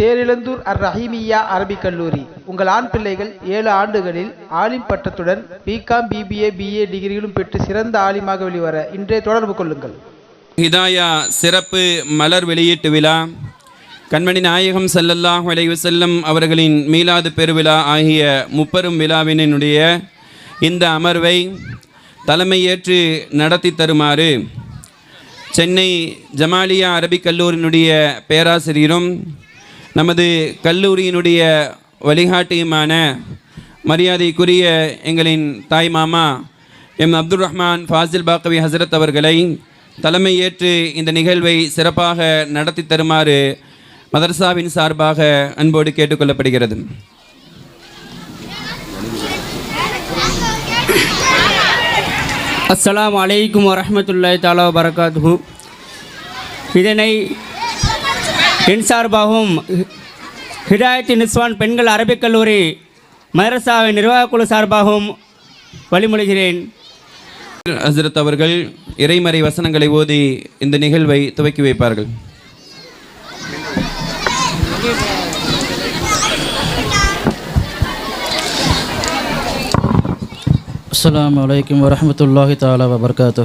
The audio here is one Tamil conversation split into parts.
தேரிழந்தூர் அர் ரஹீமியா அரபிக் கல்லூரி. உங்கள் ஆண் பிள்ளைகள் ஏழு ஆண்டுகளில் ஆலிம் பட்டத்துடன் பிகாம் பிபிஏ பிஏ டிகிரிகளும் பெற்று சிறந்த ஆலிமாக வெளிவர இன்றே தொடர்பு கொள்ளுங்கள். ஹிதாயா சிறப்பு மலர் வெளியீட்டு விழா. கண்மணி நாயகம் ஸல்லல்லாஹு அலைஹி அவர்களின் மீலாது பெருவிழா ஆகிய முப்பெரும் விழாவினுடைய இந்த அமர்வை தலைமையேற்று நடத்தி தருமாறு சென்னை ஜமாலியா அரபிக் கல்லூரியினுடைய பேராசிரியரும் நமது கல்லூரியினுடைய வழிகாட்டியுமான மரியாதைக்குரிய எங்களின் தாய் மாமா எம் அப்துல் ரஹ்மான் ஃபாசில் பாக்கவி ஹசரத் அவர்களை தலைமையேற்று இந்த நிகழ்வை சிறப்பாக நடத்தி தருமாறு மதர்சாவின் சார்பாக அன்போடு கேட்டுக்கொள்ளப்படுகிறது. அஸ்லாம் அலைக்கும் வரஹ்மத்துல்லாஹி தாலா வரகாத்து இதனை என் சார்பாகவும் ஹிதாயத்தி நிஸ்வான் பெண்கள் அரபிக் கல்லூரி மதரசாவின் நிர்வாகக்குழு சார்பாகவும் வழிமொழிகிறேன் ஹசரத் அவர்கள் இறைமறை வசனங்களை ஓதி இந்த நிகழ்வை துவக்கி வைப்பார்கள். அஸ்லாம் வலைக்கம் வரமத்துல்லாஹி தாலா வபர்காத்தூ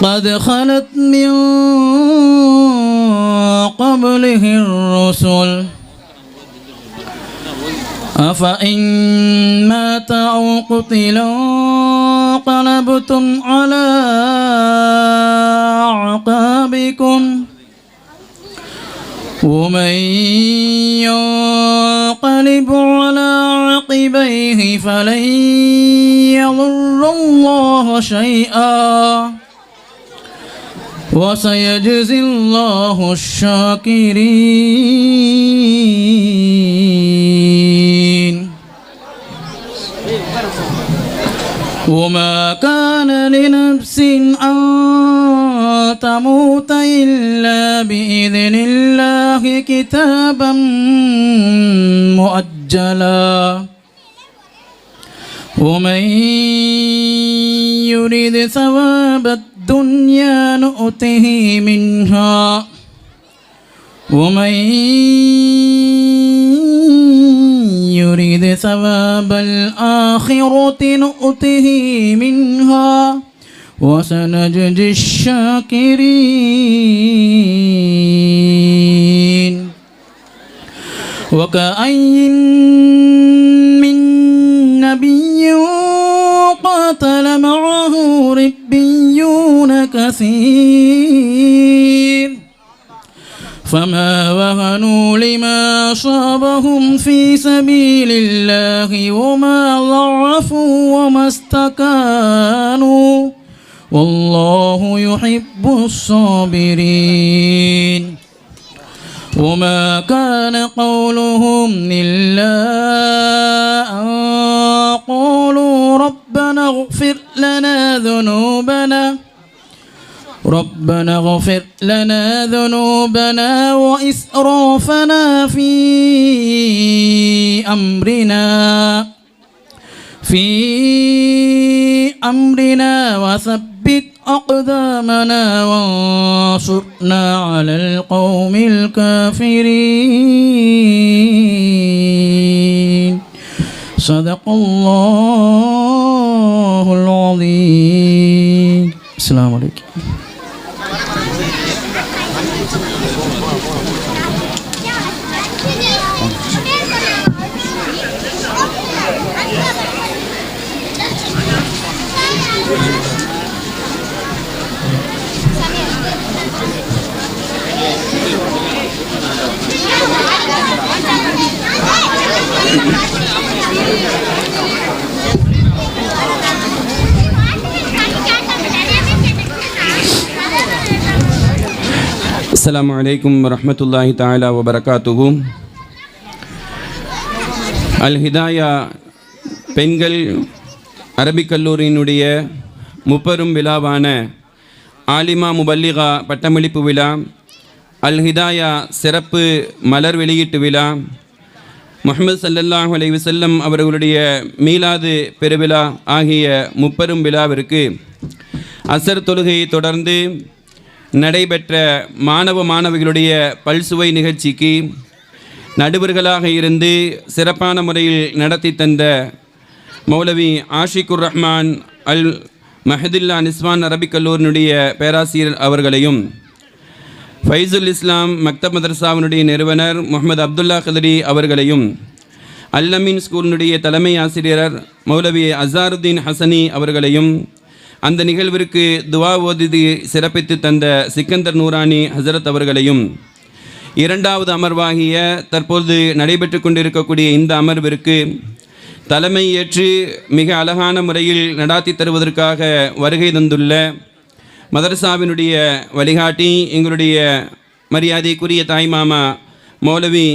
قد خلت من قبله الرسل. أفإن مات أو قتلا انقلبتم على أعقابكم. ومن ينقلب على عقبيه فلن يضر الله شيئا. وسيجزي الله الشاكرين. وما كان لنفس أن تموت إلا بإذن الله كتابا مؤجلا. ومن يريد ثواب الدنيا نؤته منها ومن يريد ثواب الآخرة نؤته منها وسنجزي الشاكرين. وكأي كثير. فما وهنوا لما أصابهم في سبيل الله وما ضعفوا وما استكانوا. والله يحب الصابرين. وما كان قولهم إلا ربنا اغفر لنا ذنوبنا وإسرافنا في أمرنا في أمرنا وثبت أقدامنا وانصرنا على القوم الكافرين. صدق الله السلام அலைக்கும் ورحمة الله تعالى وبركاته الهداية பெண்கள் அரபிக் கல்லூரியினுடைய முப்பெரும் விழாவான ஆலிமா முபல்லிகா பட்டமளிப்பு விழா அல் ஹிதாயா சிறப்பு மலர் வெளியீட்டு விழா முகமது சல்லல்லாஹ் அலைஹி வஸல்லம் அவர்களுடைய மீலாது பெருவிழா ஆகிய முப்பெரும் விழாவிற்கு அசர் தொழுகையை தொடர்ந்து நடைபெற்ற மாணவ மாணவிகளுடைய பல்சுவை நிகழ்ச்சிக்கு நடுவர்களாக இருந்து சிறப்பான முறையில் நடத்தி தந்த மௌலவி ஆஷிகுர் ரஹ்மான் அல் மஹதுல்லா நிஸ்வான் அரபிக் கல்லூரினுடைய பேராசிரியர் அவர்களையும் ஃபைசுல் இஸ்லாம் மக்தப் மதர்சாவினுடைய நிறுவனர் முகமது அப்துல்லா கதரி அவர்களையும் அல்லமீன் ஸ்கூலினுடைய தலைமை ஆசிரியர் மௌலவி அசாருத்தீன் ஹசனி அவர்களையும் அந்த நிகழ்விற்கு துவா ஓதி சிறப்பித்து தந்த சிக்கந்தர் நூரானி ஹசரத் அவர்களையும். இரண்டாவது அமர்வாகிய தற்போது நடைபெற்று கொண்டிருக்கக்கூடிய இந்த அமர்விற்கு தலைமை ஏற்று மிக அழகான முறையில் நடாத்தி தருவதற்காக வருகை தந்துள்ள மதரசாவினுடைய வழிகாட்டி எங்களுடைய மரியாதைக்குரிய தாய்மாமா மௌலவி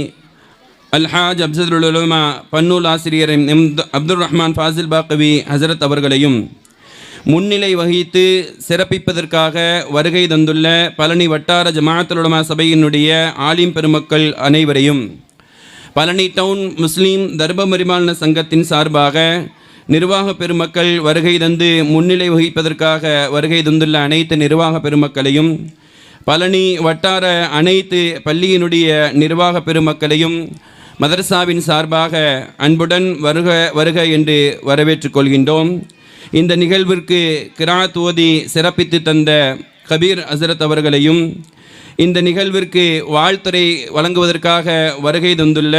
அல்ஹாஜ் அப்சதுல் உலமா பன்னூல் ஆசிரியர் எம் அப்துல் ரஹ்மான் ஃபாசில் பாக்கவி ஹசரத் அவர்களையும். முன்னிலை வகித்து சிறப்பிப்பதற்காக வருகை தந்துள்ள பழனி வட்டார ஜமாத்தலுடமா சபையினுடைய ஆலிம் பெருமக்கள் அனைவரையும் பழனி டவுன் முஸ்லீம் தர்ம பரிமாளன சங்கத்தின் சார்பாக நிர்வாக பெருமக்கள் வருகை தந்து முன்னிலை வகிப்பதற்காக வருகை தந்துள்ள அனைத்து நிர்வாக பெருமக்களையும் பழனி வட்டார அனைத்து பள்ளியினுடைய நிர்வாக பெருமக்களையும் மதரசாவின் சார்பாக அன்புடன் வருக வருக என்று வரவேற்றுக் கொள்கின்றோம் இந்த நிகழ்விற்கு கிராத் ஓதி சிறப்பித்து தந்த கபீர் ஹசரத் அவர்களையும் இந்த நிகழ்விற்கு வாழ்த்துறை வழங்குவதற்காக வருகை தந்துள்ள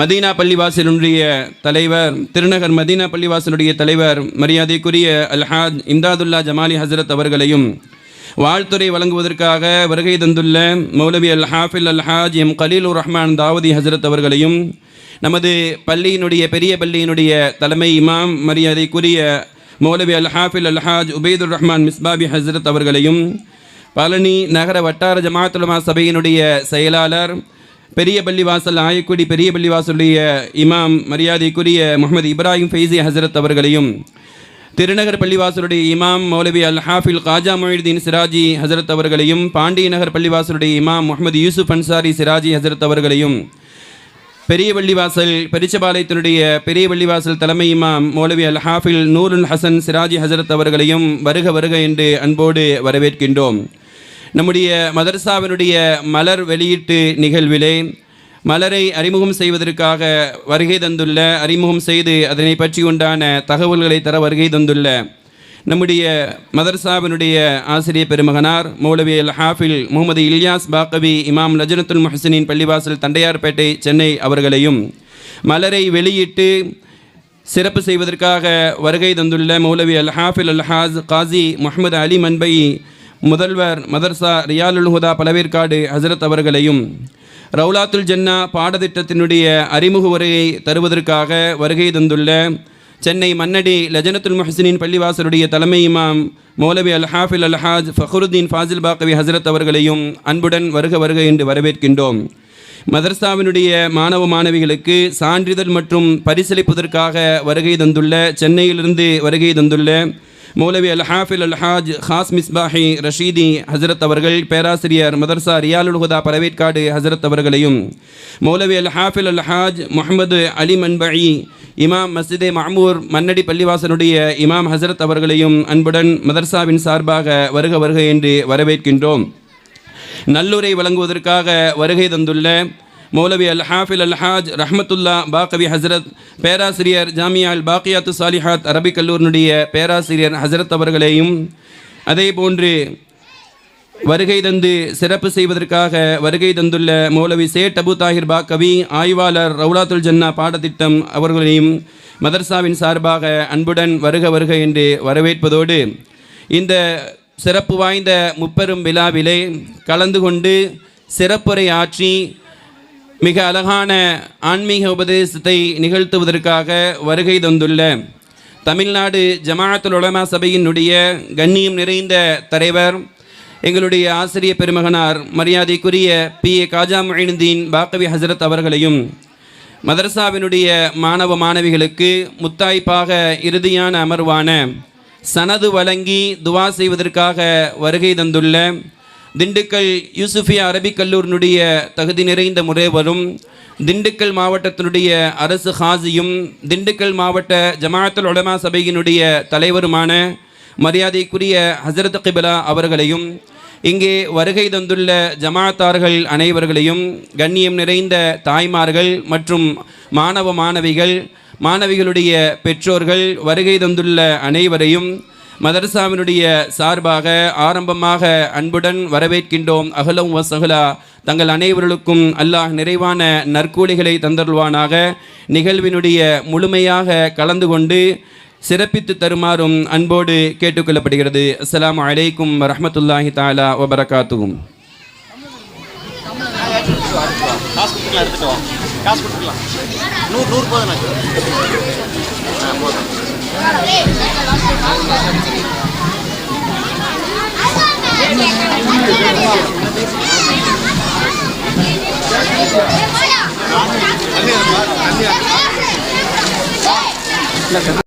மதீனா பள்ளிவாசலுடைய தலைவர் திருநகர் மதீனா பள்ளிவாசலுடைய தலைவர் மரியாதைக்குரிய அல்ஹாஜ் இம்தாதுல்லா ஜமாலி ஹசரத் அவர்களையும் வாழ்த்துறை வழங்குவதற்காக வருகை தந்துள்ள மௌலவி அல் ஹாஃபில் அல் ஹாஜ் எம் கலீலுர் ரஹ்மான் தாவதி ஹசரத் அவர்களையும் நமது பள்ளியினுடைய பெரிய பள்ளியினுடைய தலைமை இமாம் மரியாதைக்குரிய மௌலவி அல் ஹாஃபில் அல் உபைதுர் ரஹ்மான் மிஸ்பாபி ஹசரத் அவர்களையும் பழனி நகர வட்டார ஜமாத்துலமா சபையினுடைய செயலாளர் பெரிய பள்ளிவாசல் ஆயக்குடி பெரிய பள்ளிவாசலுடைய இமாம் மரியாதைக்குரிய முகமது இப்ராஹிம் ஃபைசி ஹசரத் அவர்களையும் திருநகர் பள்ளிவாசலுடைய இமாம் மௌலவி அல் ஹாஃபில் காஜா மொஹிதீன் சிராஜி ஹசரத் அவர்களையும் பாண்டிய நகர் பள்ளிவாசலுடைய இமாம் முகமது யூசுப் அன்சாரி சிராஜி ஹசரத் அவர்களையும் பெரிய பள்ளிவாசல் பெரிச்சபாளையத்தினுடைய பெரிய பள்ளிவாசல் தலைமை இமாம் மௌலவி அல் ஹாஃபில் நூருல் ஹசன் சிராஜி ஹசரத் அவர்களையும் வருக வருக என்று அன்போடு வரவேற்கின்றோம். நம்முடைய மதரசாவினுடைய மலர் வெளியீட்டு நிகழ்விலே மலரை அறிமுகம் செய்வதற்காக வருகை தந்துள்ள அறிமுகம் செய்து அதனை பற்றி உண்டான தகவல்களை தர வருகை தந்துள்ள நம்முடைய மதர்சாவினுடைய ஆசிரியர் பெருமகனார் மௌலவி அல் ஹாஃபில் முகமது இல்யாஸ் பாக்கவி இமாம் லஜனத்துல் முஹசினின் பள்ளிவாசல் தண்டையார்பேட்டை சென்னை அவர்களையும் மலரை வெளியிட்டு சிறப்பு செய்வதற்காக வருகை தந்துள்ள மௌலவி அல் ஹாஃபில் அல் ஹாஸ் காசி முகமது அலி மன்பை முதல்வர் மதர்சா ரியாலுல் ஹுதா பலவேற்காடு ஹசரத் அவர்களையும் ரவுலாத்துல் ஜன்னா பாடத்திட்டத்தினுடைய அறிமுக உரையை தருவதற்காக வருகை தந்துள்ள சென்னை மன்னடி லஜனத்துல் முஹசினின் பள்ளிவாசலுடைய தலைமை இமாம் மௌலவி அல் ஹாஃபில் அல் ஹாஜ் ஃபஹருதீன் ஃபாசில் பாக்கவி ஹசரத் அவர்களையும் அன்புடன் வருக வருக என்று வரவேற்கின்றோம். மதர்சாவினுடைய மாணவ மாணவிகளுக்கு சான்றிதழ் மற்றும் பரிசளிப்பதற்காக வருகை தந்துள்ள சென்னையிலிருந்து வருகை தந்துள்ள மௌலவி அல் ஹாஃபில் அல் ஹாஜ் ஹாஸ் மிஸ்பாஹி ரஷீதி ஹசரத் அவர்கள் பேராசிரியர் மதர்சா ரியாலுல் ஹுதா பரவேற்காடு ஹசரத் அவர்களையும் மௌலவி அல் ஹாஃபில் அல் ஹாஜ் முகமது அலி மன்பஇ இமாம் மஸ்ஜிதே மாமூர் மன்னடி பள்ளிவாசனுடைய இமாம் ஹசரத் அவர்களையும் அன்புடன் மதர்சாவின் சார்பாக வருக வருக என்று வரவேற்கின்றோம். நல்லுரை வழங்குவதற்காக வருகை தந்துள்ள மௌலவி அல் ஹாஃபில் அல் ஹாஜ் ரஹமத்துல்லா பாக்கவி ஹசரத் பேராசிரியர் ஜாமியா அல் பாக்கியாத்து சாலிஹாத் அரபிக் கல்லூரினுடைய பேராசிரியர் ஹசரத் அவர்களையும் அதே போன்று வருகை தந்து சிறப்பு செய்வதற்காக வருகை தந்துள்ள மௌலவி சேட் அபு தாஹிர் பாக்கவி ஆய்வாளர் ரவுலாத்துல் ஜன்னா பாடத்திட்டம் அவர்களையும் மதர்சாவின் சார்பாக அன்புடன் வருக வருக என்று வரவேற்பதோடு இந்த சிறப்பு வாய்ந்த முப்பெரும் விழாவிலே கலந்து கொண்டு சிறப்புரை ஆற்றி மிக அழகான ஆன்மீக உபதேசத்தை நிகழ்த்துவதற்காக வருகை தந்துள்ள தமிழ்நாடு ஜமாஅத்துல் உலமா சபையினுடைய கண்ணியம் நிறைந்த தலைவர் எங்களுடைய ஆசிரிய பெருமகனார் மரியாதைக்குரிய பி. ஏ. காஜா மொயினுதீன் பாக்கவி ஹசரத் அவர்களையும் மதரசாவினுடைய மாணவ மாணவிகளுக்கு முத்தாய்ப்பாக இறுதியான அமர்வான சனது வழங்கி துவா செய்வதற்காக வருகை தந்துள்ள திண்டுக்கல் யூசுஃபியா அரபிக் கல்லூரினுடைய தகுதி நிறைந்த முறைவரும் திண்டுக்கல் மாவட்டத்தினுடைய அரசு ஹாசியும் திண்டுக்கல் மாவட்ட ஜமாஅத்துல் உலமா சபையினுடைய தலைவருமான மரியாதைக்குரிய ஹசரத் கிபிலா அவர்களையும் இங்கே வருகை தந்துள்ள ஜமாத்தார்கள் அனைவர்களையும் கண்ணியம் நிறைந்த தாய்மார்கள் மற்றும் மாணவ மாணவிகள் மாணவிகளுடைய பெற்றோர்கள் வருகை தந்துள்ள அனைவரையும் மதரசாவினுடைய சார்பாக ஆரம்பமாக அன்புடன் வரவேற்கின்றோம். அகலம் வசகலா. தங்கள் அனைவர்களுக்கும் அல்லாஹ் நிறைவான நற்கூலிகளை தந்தருள்வானாக. நிகழ்வினுடைய முழுமையாக கலந்து கொண்டு சிறப்பித்து தருமாறும் அன்போடு கேட்டுக்கொள்ளப்படுகிறது அஸ்லாம் அலைக்கும் வரமத்துல்லாஹி தாலா வபரகாத்துவும் Gracias.